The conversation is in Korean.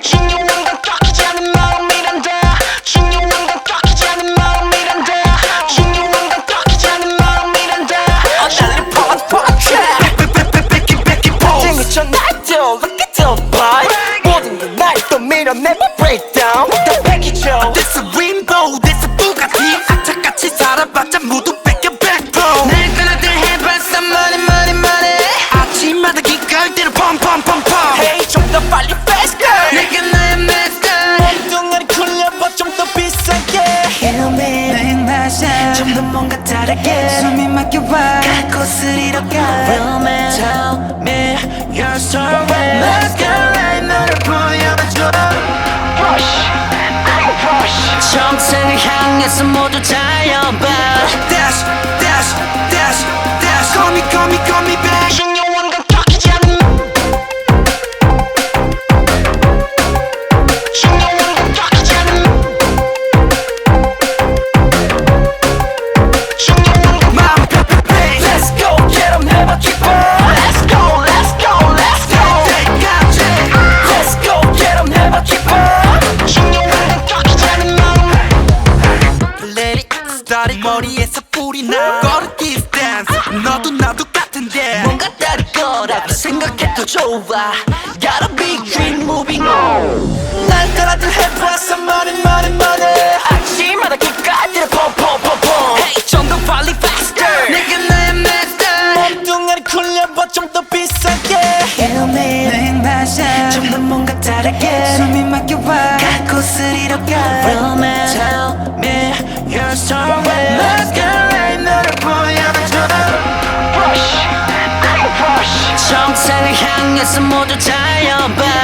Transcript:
중요 해 숨이 막혀와 거슬리러 가요 Tell me your story Mascara 너를 보여줘 Push I push 정체를 향해서 모두 달려봐 Dash dash dash dash Call me call me call me 머리에서 뿌리 나. 거리기 댄스 너도 나도 같은데. 뭔가 다를 거라고 생각해도 좋아. Gotta be dream moving on. 날 따라들 해봐 money money, money 세상을 향해서 모두 자연발